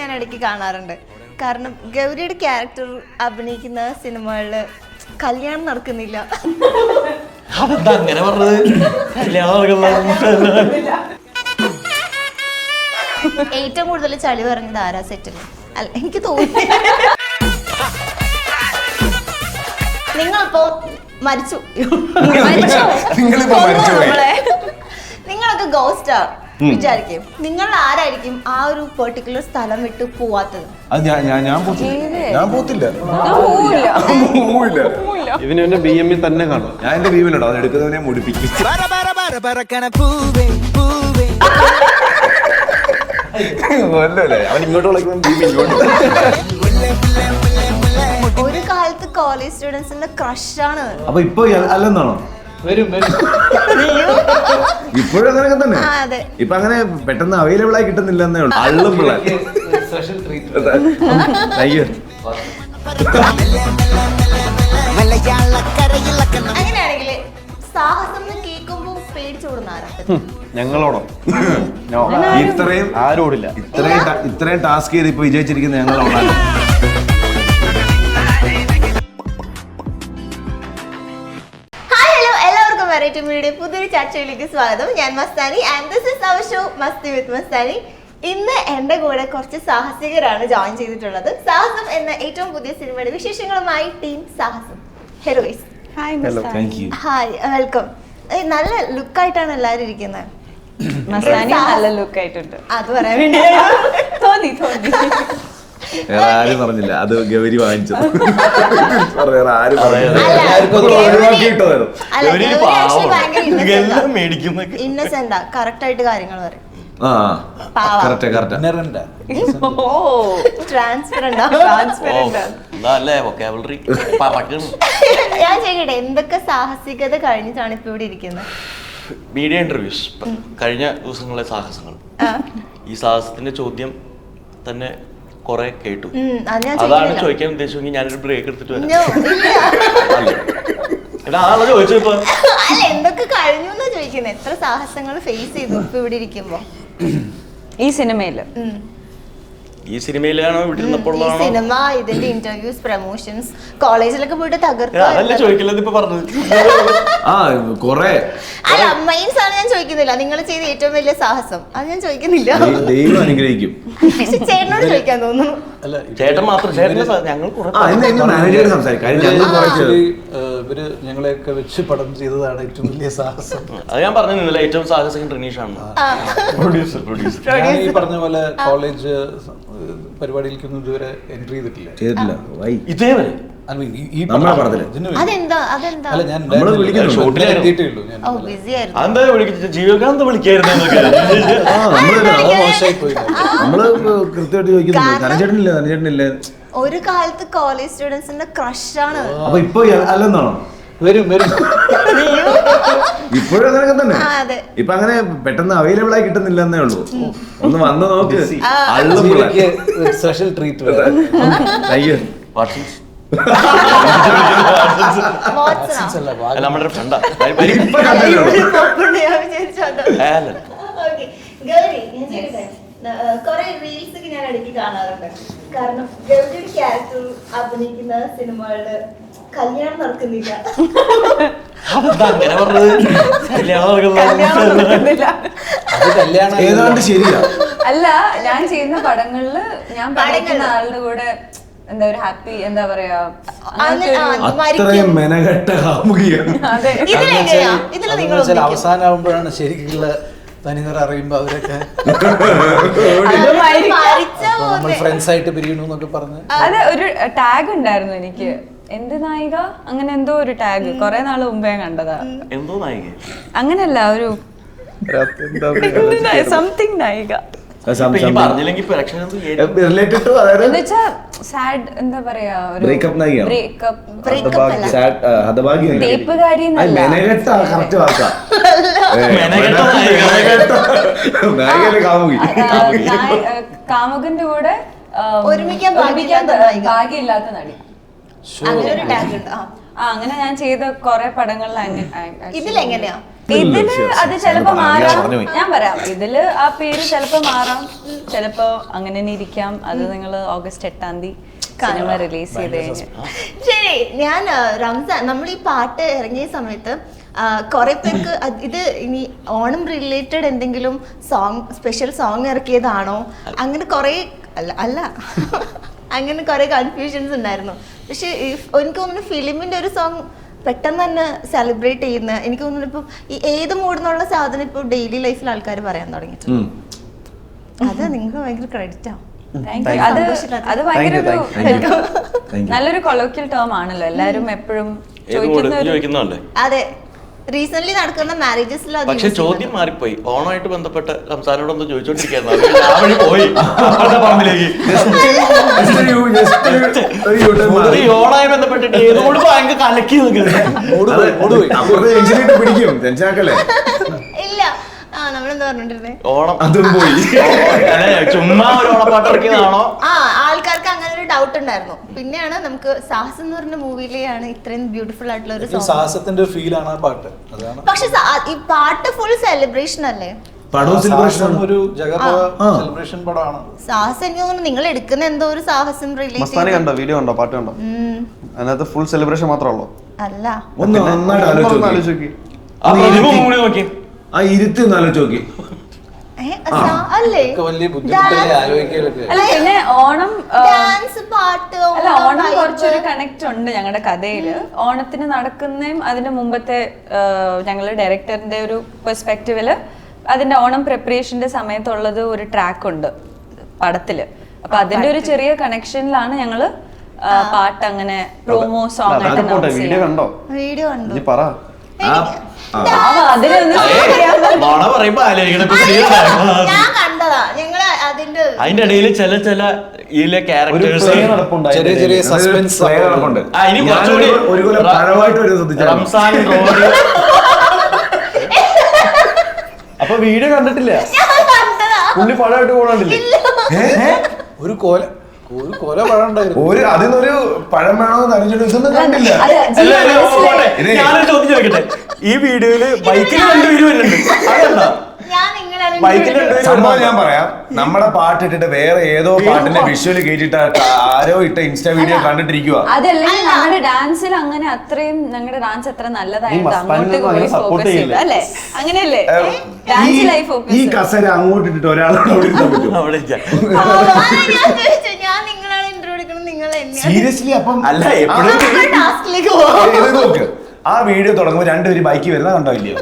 ഞാൻ ഇടയ്ക്ക് കാണാറുണ്ട്. കാരണം ഗൗരിയുടെ ക്യാരക്ടർ അഭിനയിക്കുന്ന സിനിമകളിൽ കല്യാണം നടക്കുന്നില്ല. അതെന്താ അങ്ങനെ പറഞ്ഞത്? ഏറ്റവും കൂടുതൽ ചളി പറഞ്ഞത് ആരാ സെറ്റിൽ അല്ല എനിക്ക് തോന്നി. നിങ്ങളിപ്പോ മരിച്ചു. നിങ്ങളൊക്കെ ഗോസ്റ്റാ വിചാരിക്കും നിങ്ങൾ ആരായിരിക്കും ആ ഒരു പെർട്ടിക്കുലർ സ്ഥലം വിട്ട് പോവാത്തത്? അത് ഞാൻ ഞാൻ ഞാൻ പോത്തില്ല. ഞാൻ പോത്തില്ല. പോവില്ല. ഇവന് എന്റെ ബി എമ്മിൽ തന്നെ കാണും. ഞാൻ എന്റെ വീവിലുണ്ടോ അത് എടുക്കുന്നതിനെ മുടിപ്പിക്കും. അവൻ ഇങ്ങോട്ട് ഒരു കാലത്ത് കോളേജ് സ്റ്റുഡൻസിന്റെ ക്രഷാണ് അപ്പൊ ഇപ്പൊ അല്ലെന്നാണോ? വരും വരും. ഇപ്പോഴും അങ്ങനെയൊക്കെ തന്നെ. ആ അതെ. ഇപ്പൊ അങ്ങനെ പെട്ടെന്ന് അവൈലബിൾ ആയി കിട്ടുന്നില്ല എന്നേ ഉള്ളൂ അള്ളും പിള്ളേർ സ്പെഷ്യൽ ട്രീറ്റ് അയ്യോ അങ്ങനെയാണെങ്കിൽ സാഹസം പേടിച്ചോടുന്ന ആരാ ഞങ്ങളോടോ. ഇത്രയും ആരോടില്ല. ഇത്രയും ഇത്രയും ടാസ്ക് ചെയ്ത് ഇപ്പൊ വിജയിച്ചിരിക്കുന്ന ഞങ്ങളാണ് മീഡിയ പുതിയൊരു ചർച്ചയിലേക്ക് സ്വാഗതം. ഞാൻ Mastani and this is our show Masti with Mastani. ഇന്ന് എന്റെ കൂടെ കുറച്ച് സാഹസികരാണ് ജോയിൻ ചെയ്തിട്ടുള്ളത്. സാഹസം എന്ന ഏറ്റവും പുതിയ സിനിമയുടെ വിശേഷങ്ങളുമായി team Sahasam. Heroes hi thank you hi welcome നല്ല ലുക്കായിട്ടാണ് എല്ലാവരും ഇരിക്കുന്നത് മസ്താനി നല്ല ലുക്ക് ആയിട്ടുണ്ട്. അത് പറയാൻ വേണ്ടി തോന്നി തോന്നി. വേറെ ആരും പറഞ്ഞില്ല. അത്. ഗൗരി വാങ്ങിച്ചത് വേറെ ആരും കറക്റ്റ് ആയിട്ട് കാര്യങ്ങൾ പറയും. പറക്കണം ഞാൻ ചെയ്യട്ടെ എന്തൊക്കെ സാഹസികത കഴിഞ്ഞിട്ടാണ് ഇപ്പൊ ഇവിടെ ഇരിക്കുന്നത് മീഡിയ ഇന്റർവ്യൂസ് കഴിഞ്ഞ ദിവസങ്ങളിലെ സാഹസങ്ങൾ. ഈ സാഹസത്തിന്റെ ചോദ്യം തന്നെ കുറെ കേട്ടു അതാണ്. ചോദിക്കാൻ ഉദ്ദേശിച്ചെങ്കിൽ ഞാനൊരു ബ്രേക്ക് എടുത്തിട്ട് വരാം? എടാ ആളെ ചോദിച്ചപ്പോ അല്ല എന്തൊക്കെ കഴിഞ്ഞു എന്നാ ചോദിക്കുന്നത് എത്ര സാഹസങ്ങൾ ഫേസ് ചെയ്തു ഇപ്പൊ ഇവിടെ ഇരിക്കുമ്പോ ഈ സിനിമയിൽ. ഈ സിനിമയിലാണോ ഇരുന്നപ്പോഴാണോ സിനിമ ഇതിന്റെ ഇന്റർവ്യൂസ് പ്രൊമോഷൻസ് കോളേജിലൊക്കെ പോയിട്ട് എടാ, അതല്ലേ ചോദിക്കില്ലത് ഇപ്പൊ പറഞ്ഞത്? ആ കൊറേ. അല്ല ആണ് ഞാൻ ചോദിക്കുന്നില്ല. നിങ്ങൾ ചെയ്ത ഏറ്റവും വലിയ സാഹസം. അത് ഞാൻ ചോദിക്കുന്നില്ല. ദൈവം അനുഗ്രഹിക്കും. പക്ഷെ ചേട്ടനോട് ചോദിക്കാൻ തോന്നുന്നു. ചേട്ടൻ മാത്രം ചേട്ടൻ ഞങ്ങൾ മാനേജർ സംസാരിക്കും. കാര്യം ഞങ്ങൾ കുറച്ച് ഇവർ ഞങ്ങളെയൊക്കെ വെച്ച് പടം ചെയ്തതാണ് ഏറ്റവും വലിയ സാഹസം. അത് ഞാൻ പറഞ്ഞു നിന്നില്ല ഏറ്റവും സാഹസം റിനീഷ് ആണ് പ്രൊഡ്യൂസർ പ്രൊഡ്യൂസർ ഞാൻ ഈ പറഞ്ഞ പോലെ കോളേജ് പരിപാടിയിലേക്കൊന്നും ഇതുവരെ എൻട്രി ചെയ്തിട്ടില്ല. ചെയ്തിട്ടില്ല. വൈ. ഇതേവരെ? I mean, ഈ- ഈ നമ്മളെ പടം പടത്തിൽ? ഇതിന് അതെന്താ അതെന്താ? അല്ല ഞാൻ നമ്മൾ വിളിക്കുന്നുണ്ട്. ഷൂട്ടിൽ എത്തിയിട്ടേ ഉള്ളൂ ഞാൻ ഓ ബിസി ആയിരുന്നു. അതെന്താ വിളിക്കുന്നത്? ജീവകാന്ത് വിളിക്കായിരുന്നു എന്നൊക്കെ. ആ നമ്മൾ അത് മോശമായി പോയി. നമ്മൾ കൃത്യമായിട്ട് ചോദിക്കുന്നുണ്ട്. ധനചേട്ടനില്ല ധനചേട്ടനില്ല ഒരു കാലത്ത് കോളേജ് സ്റ്റുഡൻസിന്റെ ക്രഷാണ് അപ്പൊ ഇപ്പൊ അല്ലെന്നാണോ? വരും വരും. ഇപ്പോഴും അങ്ങനെയൊക്കെ തന്നെ? ആ, അതെ. ഇപ്പൊ അങ്ങനെ പെട്ടെന്ന് അവൈലബിൾ ആയി കിട്ടുന്നില്ല എന്നേ ഉള്ളൂ ഒന്ന് വന്ന് നോക്ക്. സ്പെഷ്യൽ ട്രീറ്റ് അയ്യോ നമ്മുടെ ഫ്രണ്ടാ ഇപ്പൊ കണ്ടല്ലോ. ഗൗരി, ഞാൻ? കുറെ റീൽസ് ഒക്കെ ഞാൻ ഇടയ്ക്ക് കാണാറുണ്ട്. കാരണം ഗൗരിയുടെ ക്യാരക്ടർ അഭിനയിക്കുന്ന സിനിമകളിൽ കല്യാണം നടക്കുന്നില്ല. അതെന്താ അങ്ങനെ പറഞ്ഞത്? കല്യാണം നടക്കുന്ന അത് കല്യാണം ഏതാണ്ട് ശരിയാ. അല്ല ഞാൻ ചെയ്യുന്ന പടങ്ങളിൽ ഞാൻ പഠിക്കുന്ന ആളുടെ കൂടെ എന്താ ഒരു ഹാപ്പി എന്താ പറയാ. അവസാനമാകുമ്പോഴാണ് ശരിക്കുള്ള തനിനിറ അറിയുമ്പോ അവരൊക്കെ നമ്മൾ ഫ്രണ്ട്സ് ആയിട്ട് പിരിയണു എന്നൊക്കെ പറഞ്ഞു. അതെ ഒരു ടാഗ് ഉണ്ടായിരുന്നു എനിക്ക്. എന്ത് നായിക? അങ്ങനെ എന്തോ ഒരു ടാഗ് കൊറേ നാൾ മുമ്പേ കണ്ടതാ. എന്തോ നായിക? അങ്ങനല്ല ഒരു സംതിങ് നായിക. ഹതഭാഗ്യ. കാമുകി. കാമുകന്റെ കൂടെ ഒരുമിക്കാൻ ഭാഗ്യമില്ലാത്ത നടി. അങ്ങനെ ഒരു ടാഗ് ഉണ്ട്. ആ. അങ്ങനെ ഞാൻ ചെയ്ത കുറെ പടങ്ങളിൽ ഇതിലെങ്ങനെയാ ഇതിൽ അത് ചിലപ്പോ മാറാം. ഞാൻ പറയാം. ഇതിൽ ആ പേര് ചിലപ്പോ മാറാം. ചിലപ്പോ അങ്ങനെ തന്നെ ഇരിക്കാം. അത് നിങ്ങൾ ഓഗസ്റ്റ് എട്ടാം തീയതി സിനിമ റിലീസ് ചെയ്ത് ശരി ഞാൻ റംസാൻ നമ്മൾ ഈ പാട്ട് ഇറങ്ങിയ സമയത്ത് കുറെ പേർക്ക് ഇത് ഇനി ഓണം റിലേറ്റഡ് എന്തെങ്കിലും സോങ് സ്പെഷ്യൽ സോങ് ഇറക്കിയതാണോ? അങ്ങനെ കുറെ അല്ല അല്ല. അങ്ങനെ കുറെ കൺഫ്യൂഷൻസ് ഉണ്ടായിരുന്നു. പക്ഷെ എനിക്ക് തോന്നുന്നു ഫിലിമിന്റെ ഒരു സോങ് പെട്ടെന്ന് തന്നെ സെലിബ്രേറ്റ് ചെയ്യുന്ന എനിക്ക് തോന്നുന്നു ഇപ്പം ഈ ഏത് മൂടുന്നുള്ള സാധനം ഇപ്പൊ ഡെയിലി ലൈഫിൽ ആൾക്കാർ പറയാൻ തുടങ്ങിയിട്ടുണ്ട്. അത് നിങ്ങൾക്ക് ഭയങ്കര ക്രെഡിറ്റ് ആവും Thank അത് അത് ഭയങ്കര ഒരു Thank you. Thank you. നല്ലൊരു കൊളോക്കിയൽ ടേം ആണല്ലോ. എല്ലാരും എപ്പോഴും ചോദിക്കുന്നല്ലേ അതെ. റീസെന്റ് നടക്കുന്ന മാരേജസിലോ പക്ഷെ ചോദ്യം മാറിപ്പോയി. ഓണമായിട്ട് ബന്ധപ്പെട്ട സംസാരോടൊന്ന് ചോദിച്ചോണ്ടിരിക്കുന്നു ഞാൻ വഴി പോയി. അപ്പുറത്തെ പറമ്പിലേക്ക്. Just ഒരു യു- just ഒരു- ഒരു U-turn മാറി. ഈ ഓണമായി ബന്ധപ്പെട്ടിട്ട് ഭയങ്കര കലക്കി ഇല്ല. നമ്മളെന്താ പറഞ്ഞോണ്ടിരുന്നേ ഓണം. അതും പോയി. ചുമ്മാ ഒരു ഓണപ്പാട്ട് ഇറക്കിയതാണോ? ആ ഡൗട്ട് ഉണ്ടായിരുന്നു. പിന്നെയാണ് നമുക്ക് സാഹസ് എന്ന് പറഞ്ഞ മൂവിയിലെയാണ് ഇത്രയും ബ്യൂട്ടിഫുൾ ആയിട്ടുള്ള ഒരു സാഹസത്തിന്റെ ഫീലാണ് ആ പാട്ട്. അതാണ്. പക്ഷെ ഈ പാട്ട് ഫുൾ സെലിബ്രേഷൻ അല്ലേ? പടവും സെലിബ്രേഷൻ ഒരു സെലിബ്രേഷൻ പടമാണ്. സാഹസം എനിക്ക് തോന്നുന്നു നിങ്ങൾ എടുക്കുന്ന എന്തോ ഒരു സാഹസം മസ്താനി റിലേറ്റ് കണ്ടോ? വീഡിയോ കണ്ടോ? പാട്ട് കണ്ടോ? അതിനകത്ത് ഫുൾ സെലിബ്രേഷൻ മാത്രമേ ഉള്ളൂ. അല്ല. ഒന്ന് നന്നായിട്ട് ആലോചിച്ച് നോക്കി. ആ ഇരുത്തി ഒന്ന് ആലോചിച്ച് നോക്കി. അല്ലേ? പിന്നെ ഓണം ഡാൻസ് പാട്ട് അല്ല ഓണം, കുറച്ചൊരു കണക്ട് ഉണ്ട് ഞങ്ങളുടെ കഥയിൽ ഓണത്തിന് നടക്കുന്നതും അതിന്റെ മുമ്പത്തെ ഞങ്ങളുടെ ഡയറക്ടറിന്റെ ഒരു പെർസ്പെക്റ്റീവിൽ അതിന്റെ ഓണം പ്രിപ്പറേഷന്റെ സമയത്തുള്ളത് ഒരു ട്രാക്ക് ഉണ്ട് പടത്തിൽ. അപ്പൊ അതിന്റെ ഒരു ചെറിയ കണക്ഷനിലാണ് ഞങ്ങൾ പാട്ട് അങ്ങനെ പ്രോമോ സോങ് ആയിട്ട് വീഡിയോ കണ്ടോ? വീഡിയോ കണ്ടു. പറയുമ്പോ ആലോചിക്കണം. ഞാൻ കണ്ടതാ. ഞങ്ങൾ അതിന്റെ അതിന്റെ ഇടയിൽ ചില ചില ഇതിലെ ക്യാരക്ടേഴ്സ് ചെറിയ ചെറിയ സസ്പെൻസ് ഇനി കുറച്ചുകൂടി റംസാൻ റോഡ്. അപ്പൊ വീഡിയോ കണ്ടിട്ടില്ല? പുള്ളി പഴമായിട്ട് പോകണ്ടില്ലേ ഒരു കോല ഒരു കോല പഴം ഉണ്ടായിരുന്നു. ഒരു അതിനൊരു പഴം വേണമെന്ന് അറിഞ്ഞിട്ട് ഇതൊന്നും കണ്ടില്ല. ഞാനൊരു ചോദ്യം ചോദിക്കട്ടെ? ഈ വീഡിയോയിൽ ബൈക്കിൽ രണ്ടുപേരും വരുന്നുണ്ട്. അതെന്താ? സംഭവം ഞാൻ പറയാം. നമ്മുടെ പാട്ട് ഇട്ടിട്ട് വേറെ ഏതോ പാട്ടിന്റെ വിഷ്വൽ കേട്ടിട്ട് ആരോ ഇട്ട ഇൻസ്റ്റാ വീഡിയോ കണ്ടിട്ടിരിക്കുക അതല്ലെങ്കിൽ ഞങ്ങളുടെ ഡാൻസിൽ അങ്ങനെ അത്രയും ഞങ്ങളുടെ ഡാൻസ് അത്ര നല്ലതായിട്ട് നീ അങ്ങോട്ട് മസ്താനിനെ പോയി അങ്ങനെ ഫോക്കസ് ചെയ്ത്. അല്ലേ? അങ്ങനെയല്ലേ? ഈ- ഫോക്കസ് ഈ കസര അങ്ങോട്ട് ഇട്ടിട്ട് ഒരാളോട് സീരിയസ്ലി അപ്പം അല്ല എപ്പോഴും ഇത് നോക്ക്. ആ വീഡിയോ തുടങ്ങുമ്പോൾ രണ്ടുപേര് ബൈക്ക് വരുന്ന കണ്ടോ ഇല്ലയോ?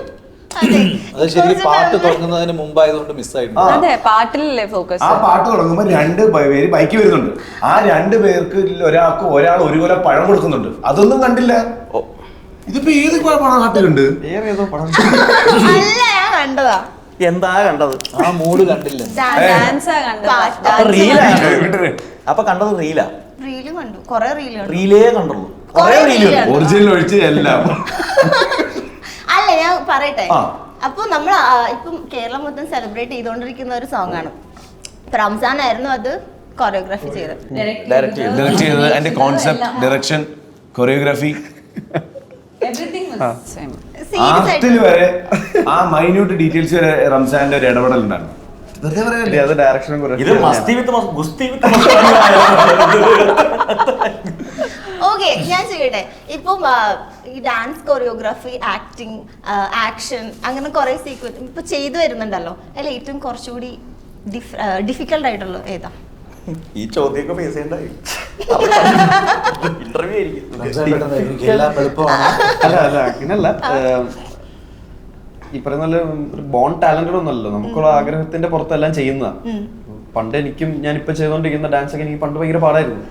അതെ. അത് ശരിക്കും പാട്ട് തുടങ്ങുന്നതിന് മുമ്പായതുകൊണ്ട് മിസ്സായിട്ടുണ്ട് അതെ പാട്ടിലല്ലേ ഫോക്കസ് ആ പാട്ട് തുടങ്ങുമ്പോൾ രണ്ട് പേര് ബൈക്ക് വരുന്നുണ്ട്. ആ രണ്ട് പേർക്ക് ഒരാൾക്ക് ഒരാൾ ഒരു കൊല പഴം കൊടുക്കുന്നുണ്ട്. അതൊന്നും കണ്ടില്ല. ഇതിപ്പോ ഏത് പണം നാട്ടിലുണ്ട് വേറെ ഏതോ പടം. അല്ല ഞാൻ കണ്ടതാ. എന്താ കണ്ടത്? ആ മൂഡ് കണ്ടില്ല. അപ്പൊ റീലാ അപ്പൊ കണ്ടത് റീലാ റീൽ കണ്ടു. കൊറേ റീൽ കണ്ടു. റീലേ കണ്ടുള്ളൂ. കുറേ. ഒറിജിനൽ ഒഴിച്ച് എല്ലാം. അല്ല ഞാൻ പറയട്ടെ. അപ്പൊ നമ്മൾ ഇപ്പം കേരളം മൊത്തം സെലിബ്രേറ്റ് ചെയ്തുകൊണ്ടിരിക്കുന്ന ഒരു സോങ് ആണ്. റംസാൻ ആയിരുന്നു അത് കൊറിയോഗ്രാഫി ചെയ്തത്. ഡയറക്റ്റ് ചെയ്തത്. അതിന്റെ കോൺസെപ്റ്റ് ഡയറക്ഷൻ കൊറിയോഗ്രാഫി ആർട്ടിൽ വരെ ആ മൈന്യൂട്ട് ഡീറ്റെയിൽസ് വരെ റംസാന്റെ ഒരു ഇടപെടൽ ഉണ്ടായിരുന്നു. വെറുതെ പറയല്ലേ അത് ഡയറക്ഷനും ഇത് മസ്തി വിത്ത് മസ്- ഗുസ്തി വിത്ത് മസ്തി ഓക്കെ ഞാൻ ചെയ്യട്ടെ. ഇപ്പം ആ, ഈ ഡാൻസ് കൊറിയോഗ്രാഫി ആക്ടിങ് ആക്ഷൻ അങ്ങനെ കുറെ സീക്വൻസ് ഇപ്പൊ ചെയ്തു വരുന്നുണ്ടല്ലോ. അല്ലെ ഏറ്റവും കുറച്ചുകൂടി ഡിഫിക്കൽട്ട് ആയിട്ടുള്ള ഏതാ? ഈ ചോദ്യമൊക്കെ ഫേസ് ചെയ്യണ്ടായി. ഇന്റർവ്യൂ ആയിരിക്കും. എനിക്ക് എല്ലാം എളുപ്പമാണ്. അല്ല അല്ല അങ്ങനല്ല. ഏം, ഈ പറയുന്ന ബോൺ ടാലന്റഡ് ഒന്നല്ലോ നമുക്കുള്ള ആഗ്രഹത്തിന്റെ പുറത്തെല്ലാം ചെയ്യുന്നതാ പണ്ട് എനിക്കും ഞാൻ ഇപ്പൊ ചെയ്തുകൊണ്ടിരിക്കുന്ന ഡാൻസ് ഒക്കെ എനിക്ക് പണ്ട് ഭയങ്കര പാടായിരുന്നു.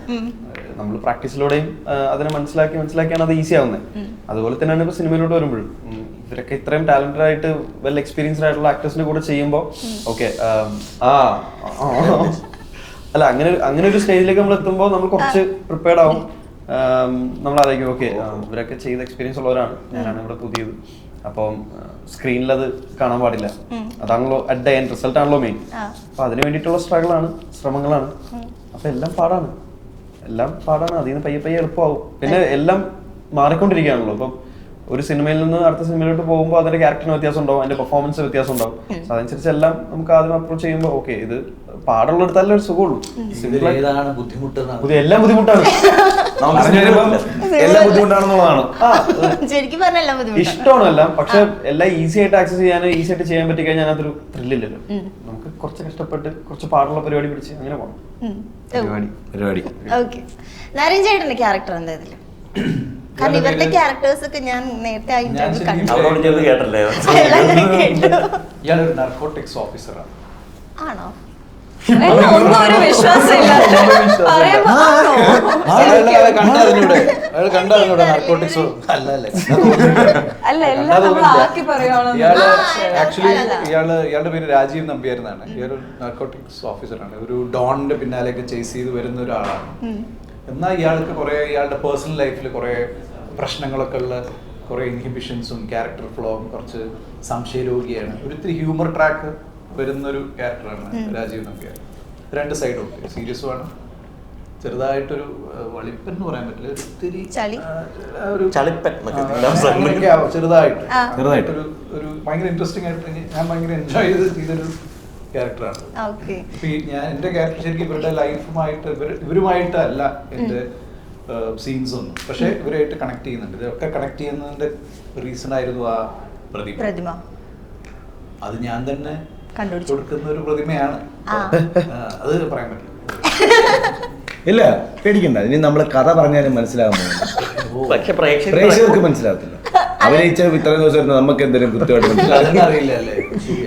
നമ്മൾ പ്രാക്ടീസിലൂടെയും അതിനെ മനസ്സിലാക്കി മനസ്സിലാക്കിയാണ് അത് ഈസി ആവുന്നത് അതുപോലെ തന്നെയാണ് ഇപ്പൊ സിനിമയിലോട്ട് വരുമ്പോഴും. ഇവരൊക്കെ ഇത്രയും ടാലന്റഡ് ആയിട്ട് വെൽ എക്സ്പീരിയൻസ്ഡ് ആയിട്ടുള്ള ആക്ടേഴ്സിന്റെ കൂടെ ചെയ്യുമ്പോൾ ഓക്കെ ആ, അല്ല അങ്ങനെ അങ്ങനെ ഒരു സ്റ്റേജിലേക്ക് നമ്മൾ എത്തുമ്പോൾ നമ്മൾ കുറച്ച് പ്രിപ്പയർഡ് ആവും. നമ്മൾ ആലോചിക്കും ഓക്കെ ഇവരൊക്കെ ചെയ്ത എക്സ്പീരിയൻസ് ഉള്ളവരാണ്. ഞാനാണ് ഇവിടെ പുതിയത്. അപ്പം സ്ക്രീനിൽ അത് കാണാൻ പാടില്ല. അതാണല്ലോ അറ്റ് ദ എൻഡ് റിസൾട്ട് ആണല്ലോ മെയിൻ അപ്പൊ അതിന് വേണ്ടിയിട്ടുള്ള സ്ട്രഗിൾ ആണ് ശ്രമങ്ങളാണ് അപ്പൊ എല്ലാം പാടാണ്. എല്ലാം പാടാണ്. അതിൽ നിന്ന് പയ്യെ പയ്യെ എളുപ്പമാവും. പിന്നെ എല്ലാം മാറിക്കൊണ്ടിരിക്കുകയാണല്ലോ. ഇപ്പം ഒരു സിനിമയിൽ നിന്ന് അടുത്ത സിനിമയിലോട്ട് പോകുമ്പോൾ അതിന്റെ ക്യാരക്ടറിന് വ്യത്യാസം ഉണ്ടാവും അതിന്റെ പെർഫോമൻസ് വ്യത്യാസം ഉണ്ടാവും. അതനുസരിച്ച് എല്ലാം നമുക്ക് ആദ്യം അപ്രോച്ച് ചെയ്യുമ്പോൾ ഓക്കെ ഇത് പാടുള്ളിടത്തല്ലേ ഒരു സുഖമുള്ളൂ. എല്ലാം ബുദ്ധിമുട്ടാണ്. എല്ലാം ബുദ്ധിമുട്ടാണെന്നുള്ളതാണ്. ശരിക്കും പറഞ്ഞല്ല ബുദ്ധിമുട്ടാണ്. ഇഷ്ടമാണ് എല്ലാം പക്ഷെ എല്ലാം ഈസി ആയിട്ട് ആക്സസ് ചെയ്യാനും ഈസി ആയിട്ട് ചെയ്യാൻ പറ്റി കഴിഞ്ഞാൽ അതൊരു ത്രില്ലില്ലല്ലോ നമുക്ക് കുറച്ച് കഷ്ടപ്പെട്ട് കുറച്ച് പാടുള്ള പരിപാടി പിടിച്ച് അങ്ങനെ പോകണം പരിപാടി പരിപാടി. ഓക്കെ. നാരായൺ ചേട്ടന്റെ ക്യാരക്ടർ എന്താ ഇതിൽ? കാരണം ഇവരുടെ ക്യാരക്ടേഴ്സ് ഒക്കെ ഞാൻ നേരത്തെ ആ ഇന്റർവ്യൂ കണ്ടു. കേട്ടല്ലേ എല്ലാം ഇയാളൊരു നർക്കോട്ടിക്സ് ഓഫീസറാണ് ആണോ? ഒന്നും ഒരു വിശ്വാസമില്ല ആക്ച്വലി ഇയാൾ ഇയാളുടെ പേര് രാജീവ് നമ്പിയായിരുന്നാണ് ഇയാളൊരു നാർക്കോട്ടിക്സ് ഓഫീസറാണ് ഒരു ഡോണിന്റെ പിന്നാലെയൊക്കെ ചേസ് ചെയ്ത് വരുന്ന ഒരാളാണ്. എന്നാൽ ഇയാൾക്ക് കുറെ ഇയാളുടെ പേഴ്സണൽ ലൈഫിൽ കുറെ പ്രശ്നങ്ങളൊക്കെ ഉള്ള കുറെ ഇൻഹിബിഷൻസും ക്യാരക്ടർ ഫ്ലോവും കുറച്ച് സംശയരോഗിയാണ്. ഒരു ഇത്തിരി ഹ്യൂമർ ട്രാക്ക് വരുന്നൊരു ക്യാരക്ടറാണ് രാജീവ് നമ്പ്യാർ രണ്ട് സൈഡും ഉണ്ട്. സീരിയസും ആണ് ചെറുതായിട്ടൊരു വളിപ്പൻ എന്ന് പറയാൻ പറ്റില്ല. ഒത്തിരി ഇത്തിരി ഒരു ചെറുതായിട്ട്. ചെറുതായിട്ടൊരു ചെറുതായിട്ട്. ഒരു ഒരു ഭയങ്കര ഇൻട്രസ്റ്റിംഗ് ആയിട്ട് ഞാൻ ഭയങ്കര എൻജോയ് ചെയ്ത് ചെയ്തൊരു ക്യാരക്ടറാണ് ഓക്കെ. ഇപ്പൊ ഞാൻ എന്റെ ക്യാരക്ടർ ശരിക്കും ഇവരുടെ ലൈഫുമായിട്ട് ഇവരുമായിട്ടല്ല എന്റെ സീൻസ് ഒന്നും. പക്ഷെ ഇവരായിട്ട് കണക്ട് ചെയ്യുന്നുണ്ട്. ഇതൊക്കെ കണക്ട് ചെയ്യുന്നതിന്റെ റീസൺ ആയിരുന്നു ആ പ്രതിമ. പ്രതിമ. അത് ഞാൻ തന്നെ കണ്ടുപിടിച്ചു. കൊടുക്കുന്ന ഒരു പ്രതിമയാണ്. ആ. ആ, അത് പറയാൻ പറ്റില്ല. ഇല്ല പേടിക്കണ്ട. ഇനി നമ്മൾ കഥ പറഞ്ഞാലും മനസ്സിലാകുമ്പോൾ പക്ഷെ പ്രേക്ഷകർ പ്രേക്ഷകർക്ക് മനസ്സിലാകത്തില്ല. അഭിനയിച്ച ഇത്രയും ദിവസം നമുക്ക് എന്തെങ്കിലും കൃത്യമായിട്ട് അല്ലേ?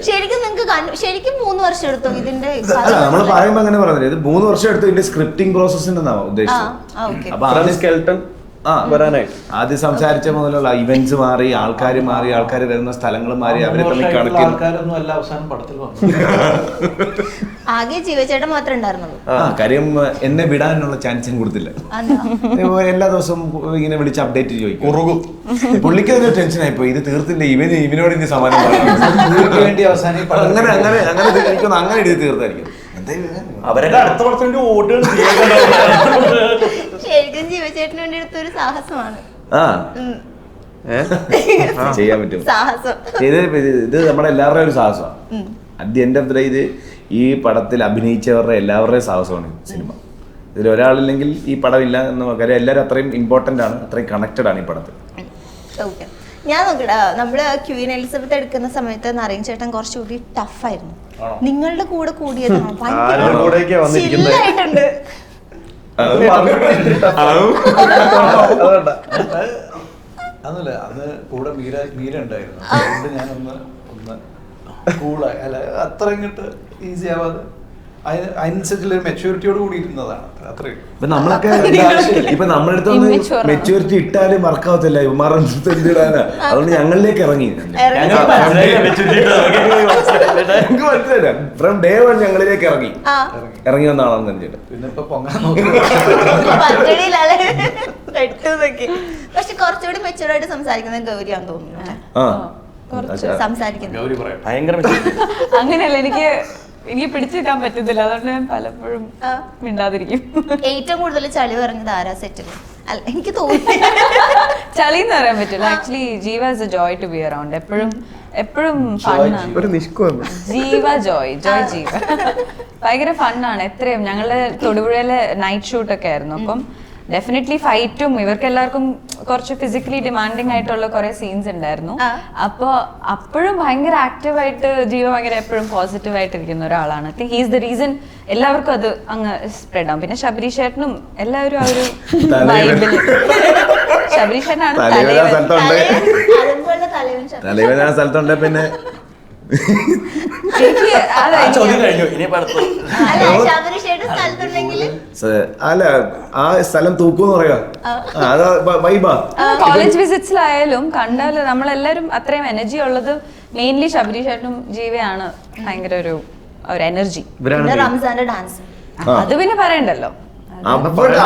ശരിക്കും നിങ്ങൾക്ക് ശരിക്കും മൂന്ന് വർഷം എടുത്തു ഇതിന്റെ നമ്മൾ പറയുമ്പോ അങ്ങനെ പറഞ്ഞില്ല? ഇത് മൂന്ന് വർഷം എടുത്ത് ഇതിന്റെ സ്ക്രിപ്റ്റിംഗ് പ്രോസസ്സിന്റെ ആ ഉദ്ദേശിച്ചത്. ആ ഓക്കെ. അപ്പൊ ആദ്യം സ്കെൽട്ടൺ ആ വരാനായിട്ട്. ആദ്യം സംസാരിച്ച മുതലുള്ള ഇവന്റ്സ് മാറി ആൾക്കാർ മാറി ആൾക്കാർ വരുന്ന സ്ഥലങ്ങൾ മാറി അവരെ തമ്മിൽ മോശമായിട്ടുള്ള ആൾക്കാരൊന്നും അല്ല അവസാനം പടത്തിൽ വന്നു ആകെ ജീവചേട്ടൻ മാത്രമേ ഉണ്ടായിരുന്നുള്ളൂ. ആ കാര്യം എന്നെ വിടാനുള്ള ചാൻസും കൊടുത്തില്ല. എല്ലാ ദിവസവും ഇങ്ങനെ വിളിച്ച് അപ്ഡേറ്റ് ചോദിക്കും. പുള്ളിക്ക് തന്നെ ടെൻഷൻ ആയിപ്പോ ഇത് തീർത്തില്ല. ഇവന് ഇവനോട് ഇനി സമാനം. വേണ്ടി അവസാനം അങ്ങനെ അങ്ങനെ അങ്ങനെ ഇത് അങ്ങനെ എഴുതി തീർത്തായിരിക്കും? അവരൊക്കെ അടുത്ത ഓടുകയാണ് ശരിക്കും ജീവചേട്ടന് വേണ്ടി എടുത്ത ഒരു സാഹസമാണ്. ആ. ചെയ്യാൻ പറ്റും. സാഹസം. ഇത് ഇത് നമ്മുടെ എല്ലാവരുടെയും ഒരു സാഹസമാണ്. At the end of the ഇത് ഈ പടത്തിൽ അഭിനയിച്ചവരുടെ എല്ലാവരുടെയും സാഹസമാണ് സിനിമ. ഇതിൽ ഒരാളില്ലെങ്കിൽ ഈ പടം ഇല്ല എന്ന് കാര്യം എല്ലാവരും അത്രയും ഇമ്പോർട്ടന്റ് ആണ് അത്രയും കണക്റ്റഡ് ആണ് ഈ പടത്തിൽ. ഞാൻ നോക്കട്ടെ നമ്മൾ ക്യൂൻ എലിസബത്ത് എടുക്കുന്ന സമയത്ത് നരയൻ ചേട്ടൻ കുറച്ചുകൂടി ടഫായിരുന്നു നിങ്ങളുടെ കൂടെ കൂടിയതാണ് അതല്ല അന്ന് കൂടെ മീര മീര ഉണ്ടായിരുന്നു. അതുകൊണ്ട് ഞാനൊന്ന് ഒന്ന് കൂളായി അല്ല അത്ര ഇങ്ങോട്ട് ഈസി ആവാതെ അതിനനുസരിച്ചുള്ള മെച്യൂരിറ്റിയോട് കൂടി ഇരുന്നതാണ് അത്രേ ഉള്ളൂ. ഇപ്പൊ നമ്മളൊക്കെ ഇപ്പൊ നമ്മുടെ അടുത്ത് മെച്യൂരിറ്റി ഇട്ടാലും വർക്കാവത്തില്ല ഇവന്മാരുടെ അടുത്ത് എന്തിടാനാ അതുകൊണ്ട് ഞങ്ങളിലേക്ക് ഇറങ്ങി. ഞങ്ങൾക്ക് മനസ്സിലായില്ല ഫ്രം ഡേ വൺ ഞങ്ങളിലേക്ക് ഇറങ്ങി. ഇറങ്ങി വന്ന ആളാണെന്ന് തന്നെ പിന്നെ ഇപ്പൊ പൊങ്ങാൻ നോക്കി പച്ചടിയിലല്ലേ പെട്ടു നോക്കി പക്ഷെ കുറച്ചുകൂടി മെച്ചൂർ ആയിട്ട് സംസാരിക്കുന്നത് ഗൗരിയാന്ന് തോന്നുന്നു ആ. കുറച്ച് സംസാരിക്കുന്നത്. ഗൗരി പറയാം ഭയങ്കര മെച്ചൂരിറ്റി. അങ്ങനെയല്ല എനിക്ക് എനിക്ക് പിടിച്ചിരിക്കാൻ പറ്റത്തില്ല. പറ്റുന്നില്ല അതുകൊണ്ട് ഞാൻ പലപ്പോഴും മിണ്ടാതിരിക്കും. ഏറ്റവും കൂടുതൽ ചളി പറഞ്ഞത് ആരാ? സെറ്റിൽ. അല്ല എനിക്ക് തോന്നി ചളി എന്ന് പറയാൻ പറ്റില്ല. Actually Jeeva is a joy to be around എപ്പോഴും എപ്പോഴും ഫണ്ണാണ് ഒരു ജീവ ജോയ് ജോയ് ജീവ. ഭയങ്കര ഫണ്ണാണ് എത്രയും ഞങ്ങളുടെ തൊടുപുഴയിലെ നൈറ്റ് ഷൂട്ട് ഒക്കെ ആയിരുന്നു. അപ്പം ഡെഫിനറ്റ്ലി ഫൈറ്റും ഇവർക്ക് എല്ലാവർക്കും കുറച്ച് ഫിസിക്കലി ഡിമാൻഡിങ് ആയിട്ടുള്ള കുറെ സീൻസ് ഉണ്ടായിരുന്നു. അപ്പോൾ അപ്പോഴും ഭയങ്കര ആക്റ്റീവായിട്ട് ജീവ ഭയങ്കര എപ്പോഴും പോസിറ്റീവ് ആയിട്ടിരിക്കുന്ന ഒരാളാണ്. ഹീസ് ദ റീസൺ എല്ലാവർക്കും അത് അങ്ങ് സ്പ്രെഡ് ആവും. പിന്നെ ശബരീഷ് ചേട്ടനും എല്ലാവരും ആ ഒരു. വൈബിൽ ശബരീഷ് ചേട്ടനാണ് തലൈവൻ ആ സ്ഥലത്തുണ്ട്. പിന്നെ എനിക്ക് അതെ, ആ ചോദ്യം കഴിഞ്ഞു. ഇനി അടുത്ത് അല്ല ആ സ്ഥലം തൂക്കൂന്ന് പറയാ. വൈബാ. കോളേജ് വിസിറ്റ്സിലായാലും കണ്ടാൽ നമ്മളെല്ലാരും അത്രയും എനർജി ഉള്ളത് മെയിൻലി ശബരി ചേട്ടനും ജീവയാണ് ഭയങ്കര ഒരു ഒരു എനർജി റംസാന്റെ ഡാൻസ്. അത് പിന്നെ പറയണ്ടല്ലോ. പരിപാടി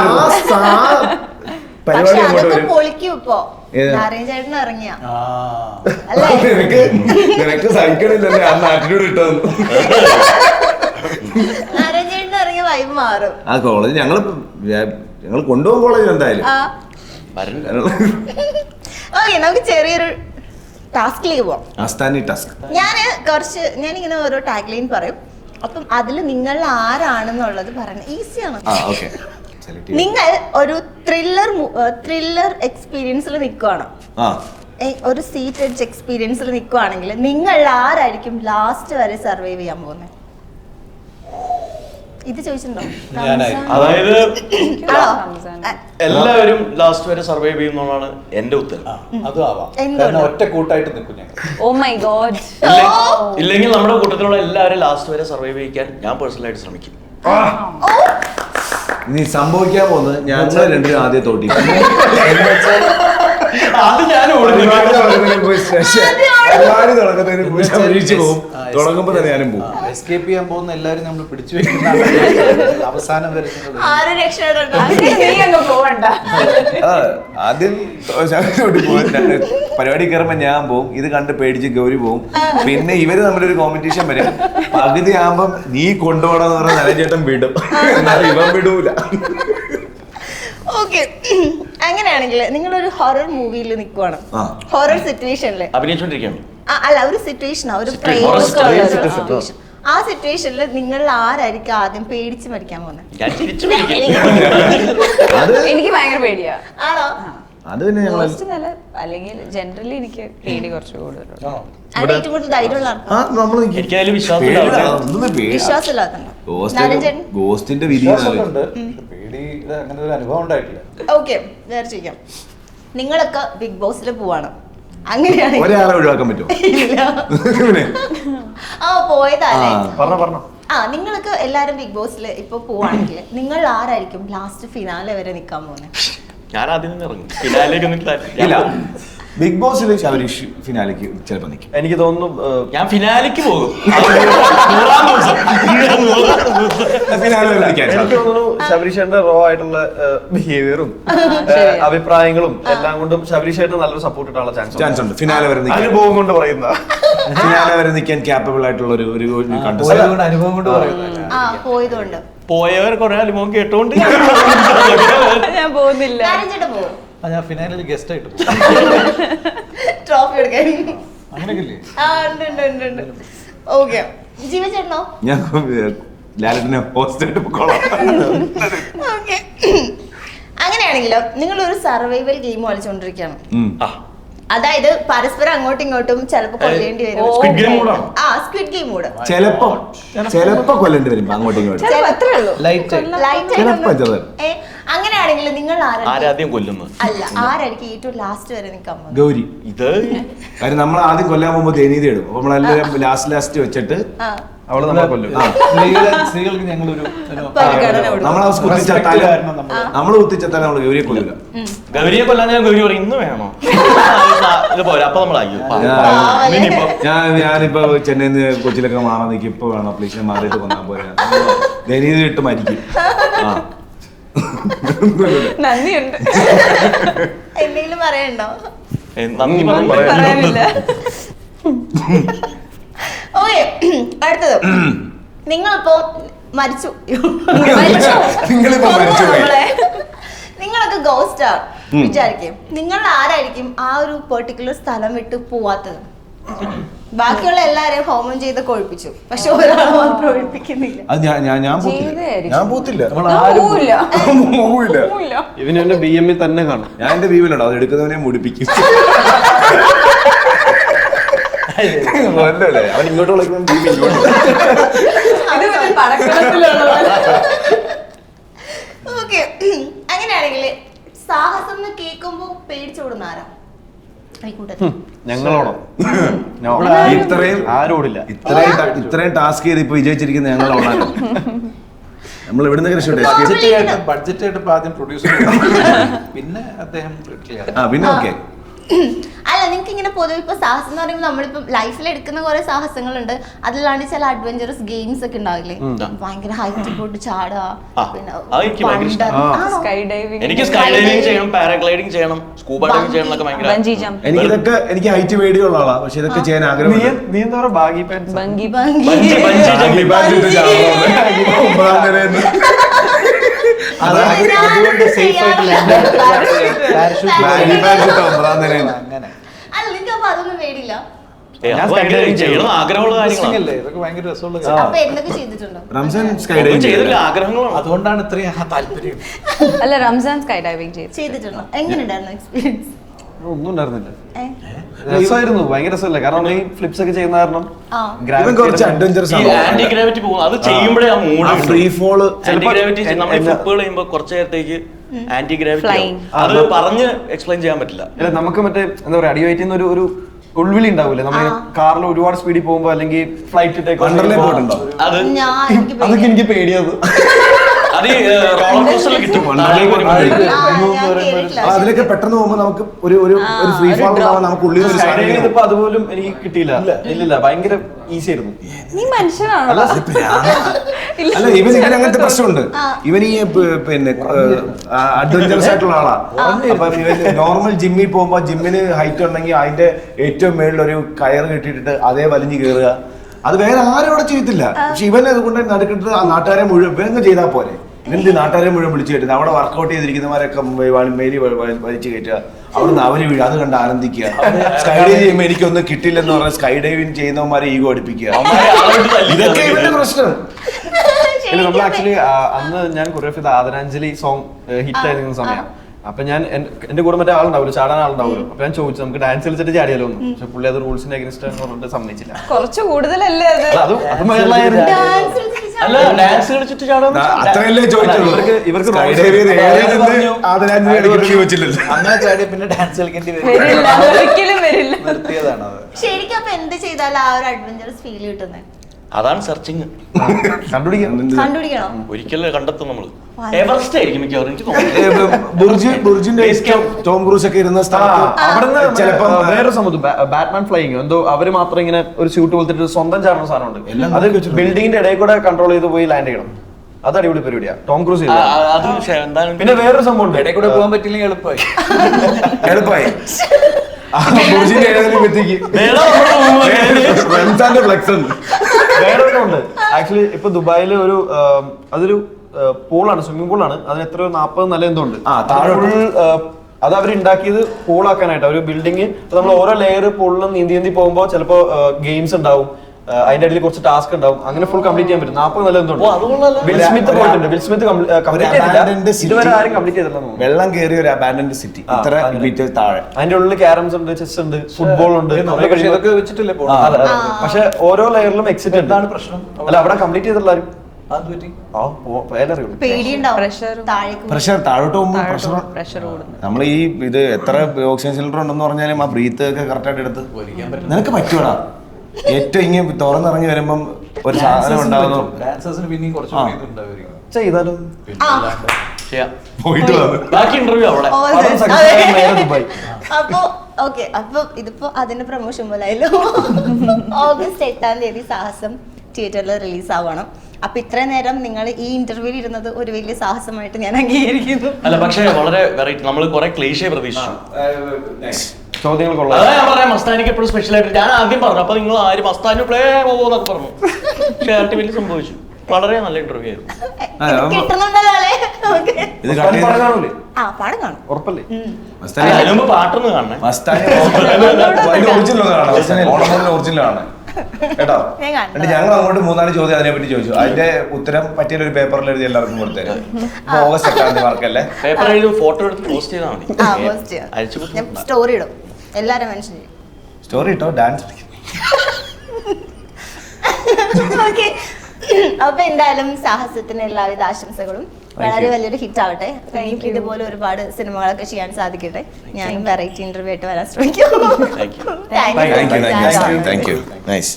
പക്ഷെ അങ്ങോട്ട് അതൊക്കെ പൊളിക്കും ഇപ്പൊ. ചേട്ടൻ ഇറങ്ങിയ. ആ. നാട്ടിലൂടെ നിനക്ക് നിനക്ക് സഹിക്കണില്ലല്ലേ? അന്ന് ആറ്റിറ്റ്യൂഡ് ഇട്ടത്. ചേട്ടൻ ഇറങ്ങിയ വൈബ് മാറും. ആ കോളേജ് ഞങ്ങൾ ഞങ്ങൾ കൊണ്ടുപോകും കോളേജ് എന്തായാലും. ആ. ഓക്കെ നമുക്ക് ചെറിയൊരു ടാസ്കിലേക്ക് പോവാം. അസ്താനി ടാസ്ക് ഞാൻ കുറച്ച് ഞാനിങ്ങനെ ഓരോ ടാഗ്ലൈൻ പറയും. അപ്പം അതിൽ നിങ്ങൾ ആരാണെന്നുള്ളത് പറയണം ഈസിയാണ് ആ ഓക്കെ നിങ്ങൾ ഒരു ത്രില്ലർ ത്രില്ലർ എക്സ്പീരിയൻസിൽ നിൽക്കുവാണ് ഒരു സീറ്റ് എഡ്ജ് എക്സ്പീരിയൻസിൽ നിൽക്കുവാണെങ്കിൽ നിങ്ങൾ ആരായിരിക്കും ലാസ്റ്റ് വരെ സർവൈവ് ചെയ്യാൻ പോകുന്നത് ഇത് ചോദിച്ചിട്ടുണ്ടോ? അതായത് എല്ലാവരും ലാസ്റ്റ് വരെ സർവൈവ് ചെയ്യുന്നതാണ് എന്റെ ഉത്തരം. അതും ഒറ്റ കൂട്ടായിട്ട് നിൽക്കും ഞങ്ങൾ. ഓ മൈ ഗോഡ് ഇല്ലെ- ഇല്ലെങ്കിൽ നമ്മുടെ കൂട്ടത്തിലുള്ള എല്ലാവരും ലാസ്റ്റ് വരെ സർവൈവ് ചെയ്യാൻ ഞാൻ പേഴ്സണലായിട്ട് ശ്രമിക്കും. ഇനി സംഭവിക്കാൻ പോകുന്നത് ഞങ്ങൾ രണ്ടുപേരും ആദ്യം തോട്ടി അത് ഞാൻ തുടങ്ങുമ്പോ തന്നെ ഞാനും പോകും. എസ്കേപ്പ് ചെയ്യാൻ പോകുന്ന എല്ലാരും നമ്മൾ പിടിച്ചു വെക്കുന്ന അവസാനം ആരും രക്ഷപ്പെടണ്ട. നീ അങ്ങ് പോവണ്ട. ആ, ആദ്യം പോകും പരിപാടി കയറുമ്പോ ഞാൻ പോകും. ഇത് കണ്ട് പേടിച്ച് ഗൗരി പോകും. പിന്നെ ഇവർ തമ്മിലൊരു കോമ്പറ്റീഷൻ വരും. പകുതി ആകുമ്പോ നീ കൊണ്ടുപോകണമെന്ന് പറഞ്ഞ നരചേട്ടൻ വിടും. എന്നാലും ഇവൻ വിടൂല. ഓക്കെ. അങ്ങനെയാണെങ്കിൽ ഒരു ഹൊറർ മൂവിയിൽ നിൽക്കുവാണ്. ഹൊറർ സിറ്റുവേഷനിൽ അഭിനയിച്ചോണ്ടിരിക്കുകയാണ് അല്ല ഒരു സിറ്റുവേഷൻ ഒരു. സിറ്റുവേഷൻ ആ സിറ്റുവേഷനിൽ നിങ്ങൾ ആരായിരിക്കും ആദ്യം പേടിച്ച് മരിക്കാൻ പോകുന്നത് എനിക്ക് ഭയങ്കര പേടിയാ. ആണോ? അത് പിന്നെ അല്ലെങ്കിൽ ജനറലി എനിക്ക് പേടി കുറച്ച് കൂടുതലുണ്ട്. ഗോസ്റ്റിന്റെ വിധി ഇത് അങ്ങനെ ഒരു അനുഭവം ഉണ്ടായിട്ടില്ല. ഓക്കെ വേറെ ചോദിക്കാം. നിങ്ങളൊക്കെ ബിഗ് ബോസിൽ പോവാണ്. അങ്ങനെയാണെങ്കിൽ ഒരാളെ ഒഴിവാക്കാൻ പറ്റുമോ? ഇല്ല. പിന്നെ ആ പോയതല്ലേ? ആ. പറഞ്ഞോ പറഞ്ഞോ. ആ നിങ്ങൾക്ക് എല്ലാരും ബിഗ് ബോസിൽ ഇപ്പൊ പോവാണെങ്കിൽ നിങ്ങൾ ആരായിരിക്കും ലാസ്റ്റ് ഫിനാലെ വരെ നിൽക്കാൻ പോകുന്നത് ഞാൻ ആദ്യം നിന്ന് ഇറങ്ങും. ഫിനാലേക്ക് ഇല്ല. ബിഗ് ബോസിൽ ശബരീഷ് ഫിനാലിക്ക് ചിലപ്പോൾ നിൽക്കും എനിക്ക് തോന്നുന്നു ഞാൻ ഫിനാലിക്ക് പോകും. എനിക്ക് തോന്നുന്നു ശബരീഷേട്ടന്റെ റോ ആയിട്ടുള്ള ബിഹേവിയറും അഭിപ്രായങ്ങളും എല്ലാം കൊണ്ടും ശബരീഷേട്ടന് നല്ലൊരു സപ്പോർട്ട് കിട്ടാനുള്ള ചാൻസ് ചാൻസ് ഉണ്ട്. ഫിനാലെ വരെ അനുഭവം കൊണ്ട് പറയുന്ന. ഫിനാലെ വരെ നിൽക്കാൻ ക്യാപ്പബിൾ ആയിട്ടുള്ള ഒരു ഒരു അനുഭവം കൊണ്ട് പറയുന്നത് പോയവർ കുറെ അനുഭവം കേട്ടോണ്ട്. ഞാൻ പോകുന്നില്ല. ആ ഞാൻ ഫിനാലിൽ ഗസ്റ്റ് ആയിട്ട്. പോകും. ട്രോഫി എടുക്കാൻ. അങ്ങനെയൊക്കെ ഇല്ലേ ആ ഉണ്ട് ഉണ്ട് ഉണ്ട് ഉണ്ട്. ഓക്കെ ജീവചേട്ടനോ ഞാൻ ലാലറ്റിനെ ഹോസ്റ്റ് ആയിട്ട് പൊക്കോളാം ഓക്കെ അങ്ങനെയാണെങ്കിലോ നിങ്ങൾ ഒരു സർവൈവൽ ഗെയിം കളിച്ചുകൊണ്ടിരിക്കുകയാണ് ആ, അതായത് പരസ്പരം അങ്ങോട്ടും ഇങ്ങോട്ടും ചിലപ്പോ കൊല്ലേണ്ടി വരും. Squid Game മൂടാണോ? ആ സ്ക്വിഡ് ഗെയിം മൂഡ് ചിലപ്പോ ചിലപ്പോ. കൊല്ലേണ്ടി വരും അങ്ങോട്ടും ഇങ്ങോട്ടും. ചിലപ്പോ അത്രേ ഉള്ളൂ. ലൈറ്റ് ലൈറ്റ് ചിലപ്പോ ചെറുത്. ഏ അങ്ങനെയാണെങ്കിൽ നിങ്ങൾ ആരായിരിക്കും ആരാദ്യം കൊല്ലുന്നത്? അല്ല ആരായിരിക്കും ഏറ്റവും ലാസ്റ്റ് വരെ നിൽക്കാൻ പോകുന്നത്? ഗൗരി. ഇത്? കാര്യം നമ്മൾ ആദ്യം കൊല്ലാൻ പോകുമ്പോൾ തേനീതി ഇടും. അപ്പൊ നമ്മളെല്ലാം ലാസ്റ്റ് ലാസ്റ്റ് വെച്ചിട്ട് ആ. അവൾ നമ്മളെ കൊല്ലും. സ്ത്രീകൾക്ക് ഞങ്ങളൊരു. നമ്മളെ കുത്തിച്ചത്താലും നമ്മൾ കുത്തിച്ചത്താലും നമ്മൾ ഗൗരിയെ കൊല്ലില്ല ഗൗരിയെ കൊല്ലാൻ ഞാൻ ഗൗരി പറയും ഇന്ന് വേണോ? ഇത് പോരാ അപ്പൊ നമ്മളായി ഞാൻ- ഞാൻ ഞാനിപ്പോ ചെന്നൈയിൽ നിന്ന് കൊച്ചിയിലൊക്കെ മാറാൻ നിൽക്കും ഇപ്പൊ വേണം. പ്ലീസ് മാറിയിട്ട് കൊന്നാൽ പോരാ. ദയനീതി ഇട്ട് മരിക്കും. ആ. നന്ദിയുണ്ട്. എന്തെങ്കിലും പറയണ്ടോ? നന്ദി പറയാനില്ല. ഓക്കെ അടുത്തത്. നിങ്ങളിപ്പോ മരിച്ചു. നിങ്ങളിപ്പോ മരിച്ചു പോയി. നമ്മളെ. നിങ്ങളൊക്കെ ഗോസ്റ്റ് വിചാരിക്കും. നിങ്ങൾ ആരായിരിക്കും ആ ഒരു പെർട്ടിക്കുലർ സ്ഥലം വിട്ട് പോവാത്തത്? ബാക്കിയുള്ള എല്ലാരെയും ഹോമം ചെയ്ത് കൊഴിപ്പിച്ചു. പക്ഷെ ഒരാളെ മാത്രം ഒഴിപ്പിക്കുന്നില്ല. അത് ഞാൻ ഞാൻ ഞാൻ പോത്തില്ല. ഞാൻ പോത്തില്ല. നമ്മൾ ആരും പോവില്ല. പോവില്ല പോവില്ല. ഇവന് എന്റെ ബി എമ്മിൽ തന്നെ കാണും. ഞാൻ എന്റെ വീവിലുണ്ടോ അത് എടുക്കുന്നവനെ മുടിപ്പിക്കും. അല്ലല്ലേ? അവൻ ഇങ്ങോട്ട് വിളിക്കുമ്പോൾ ബീവി ഇങ്ങോട്ട്. ഓക്കെ. അങ്ങനെയാണെങ്കിൽ സാഹസം എന്ന് കേൾക്കുമ്പോ പേടിച്ചോടുന്ന ആരാ? ഞങ്ങളോടോ? ഇത്രയും ആരോടില്ല ഇത്രയും ഇത്രയും ടാസ്ക് ചെയ്ത് ഇപ്പൊ വിജയിച്ചിരിക്കുന്ന ഞങ്ങൾ നമ്മൾ എവിടുന്ന് രക്ഷപ്പെട്ടെ? ബഡ്ജറ്റ് ആയിട്ട് ആദ്യം പ്രൊഡ്യൂസർ പിന്നെ അദ്ദേഹം. ആ പിന്നെ ഓക്കെ അല്ല നിങ്ങൾക്ക് ഇങ്ങനെ പൊതുവെ ഇപ്പൊ സാഹസം എന്ന് പറയുമ്പോൾ നമ്മളിപ്പോ ലൈഫിൽ എടുക്കുന്ന കുറെ സാഹസങ്ങളുണ്ട്. അതിലാണ് ചില അഡ്വഞ്ചറസ് ഗെയിംസ് ഒക്കെ ഉണ്ടാവില്ലേ? ഭയങ്കര ഹൈറ്റ് പോയിട്ട് ചാടുക എനിക്ക് ഭയങ്കര പണ്ട്- ഇഷ്ടാ. ആണോ? സ്കൈ ഡൈവിംഗ് എനിക്ക് സ്കൈ ഡൈവിംഗ് ചെയ്യണം പാരാഗ്ലൈഡിംഗ് ചെയ്യണം സ്കൂബ ഡൈവിംഗ് ചെയ്യണം എന്നൊക്കെ ഭയങ്കര ബഞ്ചി ജമ്പ് എനിക്ക് ഇതൊക്കെ എനിക്ക് ഹൈറ്റ് പേടിയുള്ള ആളാ പക്ഷെ ഇതൊക്കെ ചെയ്യാൻ നീ ആഗ്രഹം നീ എന്താ ബാഗി പാൻസ് ഒമ്പതാം നിലയിൽ. അങ്ങനെ. അല്ല നിങ്ങൾക്ക് അപ്പൊ അതൊന്നും പേടിയില്ല? ഞാൻ അപ്പൊ ഭയങ്കര ചെയ്യണം? ആഗ്രഹമുള്ള Interesting അല്ലേ? ഇതൊക്കെ രസമുള്ള കാര്യം. അപ്പൊ എന്തൊക്കെ ചെയ്തിട്ടുണ്ടോ? റംസാൻ സ്കൈ ഡൈവിംഗ് ചെയ്തില്ല ആഗ്രഹങ്ങളാണ് അതുകൊണ്ടാണ് ഇത്രയും താല്പര്യം. അല്ല റംസാൻ സ്കൈ ഡൈവിംഗ് ചെയ്തു ചെയ്തിട്ടുണ്ടോ. എങ്ങനെയുണ്ടായിരുന്നു എക്സ്പീരിയൻസ് ഒന്നും ഉണ്ടായിരുന്നില്ല. രസമായിരുന്നു ഭയങ്കര രസമല്ലേ? കാരണം ഈ ഫ്ലിപ്സ് ഒക്കെ ചെയ്യുന്ന കാരണം. ഇവൻ കുറച്ച് അഡ്വഞ്ചറസ് ആന്റി ഗ്രാവിറ്റി പോകും. അത് ചെയ്യുമ്പോഴേ ആ mood free fall anti gravity നമ്മൾ ഫ്ലിപ്പുകൾ ചെയ്യുമ്പോൾ കുറച്ച് നേരത്തേക്ക് ആന്റി ഗ്രാവിറ്റി. അത് പറഞ്ഞ് എക്സ്പ്ലെയിൻ ചെയ്യാൻ പറ്റില്ല. അല്ല നമുക്ക് മറ്റേ എന്താ പറയാ അടിവയറ്റുന്ന ഒരു ഒരു ഉൾവിളി ഉണ്ടാവില്ലേ നമ്മൾ കാറിൽ ഒരുപാട് സ്പീഡിൽ പോകുമ്പോ അല്ലെങ്കിൽ ഫ്ലൈറ്റ് എനിക്ക് അതൊക്കെ എനിക്ക് പേടിയത് അത് റോളർ കോസ്റ്ററിൽ കിട്ടും. അതിലൊക്കെ പെട്ടെന്ന് പോകുമ്പോൾ നമുക്ക് ഒരു ഒരു ഒരു ഫ്രീ ഫോൾ ഉണ്ടാവാൻ നമുക്ക് ഉള്ളിൽ ഒരു സാധനം ഇങ്ങനെ ഇതിപ്പോ അതുപോലും എനിക്ക് കിട്ടിയില്ല. ഇല്ലില്ല ഭയങ്കര ഈസി ആയിരുന്നു. നീ മനുഷ്യനാണോ? അല്ല ഇവൻ ഇവൻ അങ്ങനത്തെ പ്രശ്നമുണ്ട്. ഇവൻ ഈ പിന്നെ അഡ്വഞ്ചറസ് ആയിട്ടുള്ള ആളാ. അപ്പം ഇവൻ നോർമൽ ജിമ്മിൽ പോകുമ്പോ ജിമ്മിന് ഹൈറ്റ് ഉണ്ടെങ്കിൽ അതിന്റെ ഏറ്റവും മേളിൽ ഒരു കയർ കെട്ടിയിട്ട് അതേ വലിഞ്ഞു കയറുക അത് വേറെ ആരും അവിടെ ചെയ്യത്തില്ല. പക്ഷെ ഇവൻ അതുകൊണ്ട് നടുക്കിട്ട് ആ നാട്ടുകാരെ മുഴുവൻ ഇവനങ്ങ് ചെയ്താൽ പോരെ. ഇവന്റെ നാട്ടുകാരെ മുഴുവൻ വിളിച്ചു കയറ്റുന്നത് അവിടെ വർക്കൗട്ട് ചെയ്തിരിക്കുന്നവരൊക്കെ വ- മേലി വലിച്ചു കയറ്റുക. അവിടുന്ന് അവർ വീഴുക അത് കണ്ട് ആനന്ദിക്കുക. സ്കൈ ഡൈവ് ചെയ്യുമ്പോൾ എനിക്കൊന്നും കിട്ടില്ലെന്ന് പറഞ്ഞാൽ സ്കൈ ഡൈവിങ് ചെയ്യുന്നവന്മാരെ ഈഗോ അടുപ്പിക്കുക. ഇതൊക്കെ ഇവന്റെ പ്രശ്നം. ഇല്ല നമ്മൾ ആക്ച്വലി അന്ന് ഞാൻ കുറേ ചെയ്ത ആദരാഞ്ജലി സോങ് ഹിറ്റ് ആയിരുന്ന സമയം. അപ്പൊ ഞാൻ എന്റെ കൂടെ മറ്റേ ആളുണ്ടാവില്ല ചാടാൻ ആളുണ്ടാവുമല്ലോ അപ്പൊ ഞാൻ ചോദിച്ചു നമുക്ക് ഡാൻസ് കളിച്ചിട്ട് ചാടിയാലോ എന്ന്? പക്ഷെ പുള്ളി അത് റൂൾസിന്റെ അഗൻസ്റ്റ് പറഞ്ഞിട്ട് സമ്മതിച്ചില്ല. കുറച്ച് കൂടുതലല്ലേ അത്? അത് അല്ല ഡാൻസ് കളിച്ചിട്ട് ചാടാൻ അത്രയല്ലേ ചോദിച്ചുള്ളൂ. ഇവർക്ക് ഇവർക്ക് അങ്ങനെ ചാടിയ പിന്നെ ഡാൻസ് കളിക്കേണ്ടി വരും വരില്ല. ഒരിക്കലും വരില്ല. നിർത്തിയതാണ് ശരിക്കും അപ്പൊ എന്ത് ചെയ്താലും ആ ഒരു അഡ്വഞ്ചറസ് ഫീൽ കിട്ടുന്നത് അതാണ് സെർച്ചിങ് കണ്ടുപിടിക്കണം. കണ്ടുപിടിക്കണോ. ഒരിക്കലും കണ്ടെത്തും നമ്മൾ. എവറസ്റ്റ് ആയിരിക്കും മിക്കവാറും എനിക്ക് തോന്നുന്നു. ടോം ക്രൂസ് ഒക്കെ ഇരുന്ന ചിലപ്പം വേറൊരു സംഭവം ബാറ്റ്മാൻ ഫ്ലൈയിങ് എന്തോ അവർ മാത്രം ഇങ്ങനെ ഒരു സ്യൂട്ട് പോലത്തെ സ്വന്തം ചാടുന്ന സാധനമുണ്ട്. അത് ബിൽഡിങ്ങിന്റെ ഇടയിൽ കൂടെ കൺട്രോൾ ചെയ്ത് പോയി ലാൻഡ് ചെയ്യണം. അത് അടിപൊളി പരിപാടിയാ. ടോം ക്രൂസ് പിന്നെ വേറൊരു സംഭവം ഉണ്ട്. ഇടയിൽ കൂടെ പോകാൻ പറ്റില്ലെങ്കിൽ എളുപ്പമായി. എളുപ്പമായി. ആ, ബുർജിന്റെ ഏതെങ്കിലും എത്തിക്ക് പോകുമ്പോ ഉണ്ട് വേറെ ആക്ച്വലി ഇപ്പൊ ദുബായിൽ ഒരു അതൊരു പൂളാണ് സ്വിമ്മിംഗ് പൂളാണ് അതിന് എത്ര നാൽപ്പത് നില എന്തോ ഉണ്ട്. അത് അവർ ഉണ്ടാക്കിയത് പൂളാക്കാനായിട്ട് ഒരു ബിൽഡിംഗ് നമ്മൾ ഓരോ ലെയർ പൂളിലും നീന്തി നീന്തി പോകുമ്പോൾ ചിലപ്പോ ഗെയിംസ് ഉണ്ടാവും. അതിന്റെ ഇടയിൽ കുറച്ച് ടാസ്ക് ഉണ്ടാവും. അങ്ങനെ ഫുൾ കംപ്ലീറ്റ് ചെയ്യാൻ പറ്റും. നാപ്പത് നല്ല എന്തോ ഓ, അത് കൊള്ളാലോ. വിൽ സ്മിത്ത് പോയിട്ടുണ്ട്. വിൽ സ്മിത്ത് കംപ്ലീറ്റ് abandoned ചെയ്തില്ല city. ഇതുവരെ ആരും കംപ്ലീറ്റ് ചെയ്തില്ല വെള്ളം കയറിയ ഒരു അബാൻഡന്റ് സിറ്റി ഇത്ര. മീറ്റർ താഴെ. അതിന്റെ ഉള്ളിൽ ക്യാരംസ് ഉണ്ട് ചെസ് ഉണ്ട് ഫുട്ബോൾ ഉണ്ട് ഇതൊക്കെ വെച്ചിട്ടില്ലേ. പക്ഷെ ഓരോ ലെയറിലും എക്സിറ്റ് എന്താണ് പ്രശ്നം? അല്ല അവിടെ കംപ്ലീറ്റ് ചെയ്തിട്ടുള്ള പ്രഷർ താഴോട്ട് പോകുമ്പോൾ പ്രഷർ നമ്മൾ ഈ ഇത് എത്ര ഓക്സിജൻ സിലിണ്ടർ ഉണ്ടെന്ന് പറഞ്ഞാലും ആ ബ്രീത്ത് ഒക്കെ കറക്റ്റ് ആയിട്ട് എടുത്ത് നിനക്ക് പറ്റുവാടാ. ഏറ്റവും ഇങ്ങനെ തുറന്നിറങ്ങി വരുമ്പം ഒരു സാധനം ഉണ്ടാകുന്നു ഡാൻസേഴ്സിന് പിന്നെയും കുറച്ച് ആ. ഇതുണ്ടാവുമായിരിക്കും. ചെയ്താലോ? ചെയ്യാം. പോയിട്ട് വന്നു. ബാക്കി ഇന്റർവ്യൂ അവിടെ. ഓ, പടം അതെ. success ആയി നേരെ ദുബായ്. അപ്പൊ ഓക്കെ. അപ്പൊ ഇതിപ്പോ അതിന്റെ പ്രൊമോഷൻ ഓഗസ്റ്റ് എട്ടാം തീയതി സാഹസം തിയേറ്ററിൽ റിലീസ് ആവണം. അപ്പൊ ഇത്രയും നേരം നിങ്ങൾ ഈ ഇന്റർവ്യൂവിൽ ഇരുന്നത് ഒരു വലിയ സാഹസമായിട്ട് ഞാൻ അംഗീകരിക്കുന്നു. അല്ല പക്ഷേ വളരെ വെറൈറ്റി നമ്മൾ കുറെ ക്ലീഷേ പ്രതീക്ഷിച്ചു. ചോദ്യങ്ങൾ കൊള്ളാം. അതാ ഞാൻ പറയാം മസ്താനിക്ക് എപ്പോഴും സ്പെഷ്യൽ ആയിട്ട് ഞാൻ ആദ്യം പറഞ്ഞു അപ്പൊ നിങ്ങൾ ആര് മസ്താനി പ്ലേ എന്നൊക്കെ പറഞ്ഞു. പക്ഷേ സംഭവിച്ചു. വളരെ നല്ല ഇന്റർവ്യൂ ആയിരുന്നു. ആ, അപ്പൊ കിട്ടുന്നുണ്ടല്ലോ അല്ലേ? ഓക്കെ ഇത് കട്ട് ആ പാടം കാണും. ഉറപ്പല്ലേ? ഉം. മസ്താനി അതിന് മുമ്പ് പാട്ടൊന്ന് കാണണേ. മസ്താനി ഒറിജിനൽ ഓണം ഒറിജിനൽ ആണ്. കേട്ടോ? ഞാൻ. എന്നിട്ട് ഞങ്ങൾ അങ്ങോട്ട് മൂന്നാൽ ചോദ്യം അതിനെ പറ്റി ചോദിച്ചു. അതിന്റെ ഉത്തരം പറ്റിയ ഒരു പേപ്പറിൽ എഴുതി എല്ലാവർക്കും കൊടുത്തേരും. ഓഗസ്റ്റ് എട്ടാം തീയതി മാർക്കല്ലേ പേപ്പർ എഴുതി ഫോട്ടോ എടുത്ത് പോസ്റ്റ് ചെയ്താൽ മതി. ആ പോസ്റ്റ് ചെയ്യാം. അയച്ചു ഞാൻ സ്റ്റോറി ഇടും. എല്ലാരും മെൻഷൻ ചെയ്യും. സ്റ്റോറി ഇട്ടോ? ഡാൻസ് ഓക്കെ അപ്പൊ എന്തായാലും സാഹസത്തിന് എല്ലാവിധ ആശംസകളും. വളരെ വലിയൊരു ഹിറ്റ് ആവട്ടെ. എനിക്ക് ഇതുപോലെ ഒരുപാട് സിനിമകളൊക്കെ ചെയ്യാൻ സാധിക്കട്ടെ. ഞാനും വെറൈറ്റി ഇന്റർവ്യൂ ആയിട്ട് വരാൻ ശ്രമിക്കും. Thank you thank you nice